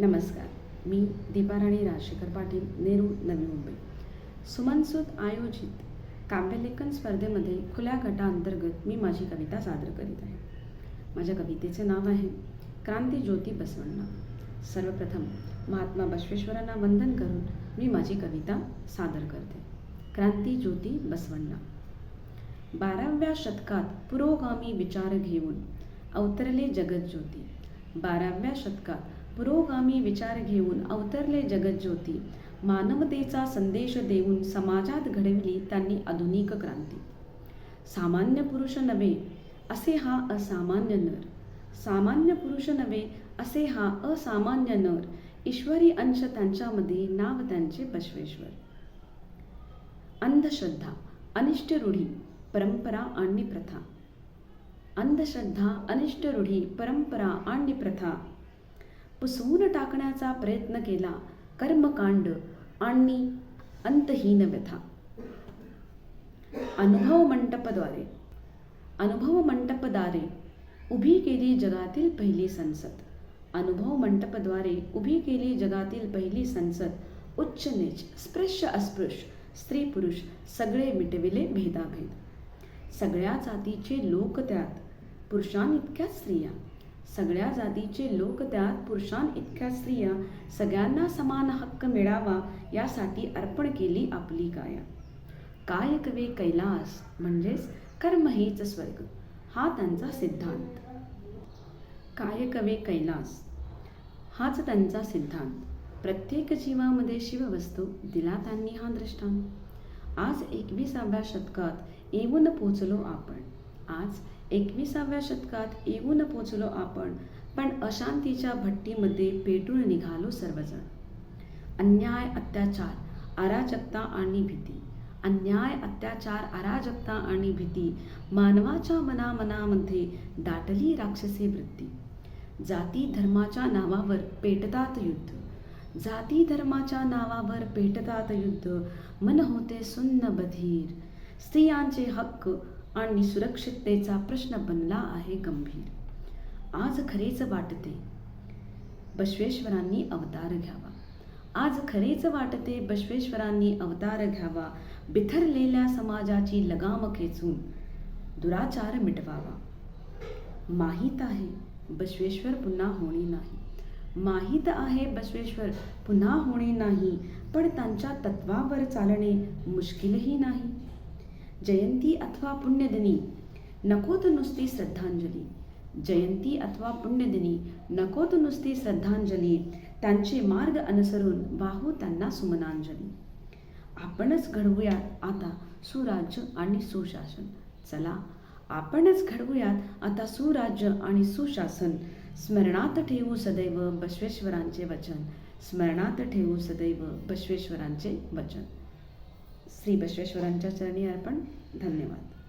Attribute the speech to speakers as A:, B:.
A: नमस्कार. मी दीपाराणी राजशेखर पाटील नेहरू नवी मुंबई. सुमनसूत आयोजित काव्यलेखन स्पर्धेमध्ये खुल्या गटाअंतर्गत मी माझी कविता सादर करीत आहे. माझ्या कवितेचे नाव आहे क्रांती ज्योती बसवण्णा सर्वप्रथम महात्मा बसवेश्वरांना वंदन करून मी माझी कविता सादर करते. क्रांती ज्योती बसवण्णा बाराव्या शतकात पुरोगामी विचार घेऊन अवतरले जगज्योती बाराव्या शतकात पुरोगामी विचार घेऊन अवतरले जगज्योती. मानवतेचा संदेश देऊन समाजात घडविली त्यांनी आधुनिक क्रांती. सामान्य पुरुष नव्हे असे हा असामान्य नर. सामान्य पुरुष नव्हे असे हा असामान्य नर. ईश्वरी अंश त्यांच्यामध्ये नाव त्यांचे बसवेश्वर. अंधश्रद्धा अनिष्ट रूढी परंपरा आणि प्रथा. अंधश्रद्धा अनिष्ट रूढी परंपरा आणि प्रथा पुसवून टाकण्याचा प्रयत्न केला. कर्मकांड आणि अंतहीन व्यथा. अनुभव मंटपद्वारे अनुभव मंटपद्वारे उभी केली जगातील पहिली संसद. अनुभव मंटपद्वारे उभी केली जगातील पहिली संसद. उच्च नीच स्पृश्य अस्पृश्य स्त्री पुरुष सगळे मिटविले भेदाभेद. सगळ्या जातीचे लोक त्यात पुरुषां इतक्याच स्त्रिया. सगळ्या जातीचे लोक त्यात पुरुषां इतक्या स्त्रिया. सगळ्यांना समान हक्क मिळावा यासाठी अर्पण केली आपली काया. काय कवे कैलास म्हणजेच कर्म हेच स्वर्ग. हा त्यांचा सिद्धांत. काय कवे कैलास? हाच त्यांचा सिद्धांत. प्रत्येक जीवामध्ये शिववस्तू दिला त्यांनी हा दृष्टांत. आज एकविसाव्या शतकात येऊन पोचलो आपण. आज एकविसाव्या शतकात येऊन पोचलो आपण पण अशांतीच्या भट्टीमध्ये पेटून निघालो सर्वजण. अन्याय अत्याचार अराजकता आणि भीती. अन्याय अत्याचार अराजकता आणि भीती मानवाच्या मनामनामध्ये दाटली राक्षसी वृत्ती. जाती धर्माच्या नावावर पेटतात युद्ध. जाती धर्माच्या नावावर पेटतात युद्ध. मन होते सुन्न बधीर. स्त्रियांचे हक्क आणि सुरक्षिततेचा प्रश्न बनला आहे गंभीर. आज खरेच वाटते. बसवेश्वरांनी अवतार घ्यावा. आज खरेच वाटते बसवेश्वरांनी अवतार घ्यावा. बिथरलेल्या समाजाची लगाम खेचून दुराचार मिटवावा. माहीत आहे बसवेश्वर पुन्हा होणे नाही. माहीत आहे बसवेश्वर पुन्हा होणे नाही पण त्यांच्या तत्वावर चालणे मुश्किलही नाही. जयंती अथवा पुण्यदिनी नकोत नुसती श्रद्धांजली. जयंती अथवा पुण्यदिनी नकोत नुसती श्रद्धांजली त्यांचे मार्ग अनुसरून वाहू त्यांना सुमनांजली. आपणच घडवूयात आता सुराज्य आणि सुशासन. चला आपणच घडवूयात आता सुराज्य आणि सुशासन. स्मरणात ठेवू सदैव बसवेश्वरांचे वचन. स्मरणात ठेवू सदैव बसवेश्वरांचे वचन. श्री बसवेश्वरांच्या चरणी अर्पण. धन्यवाद.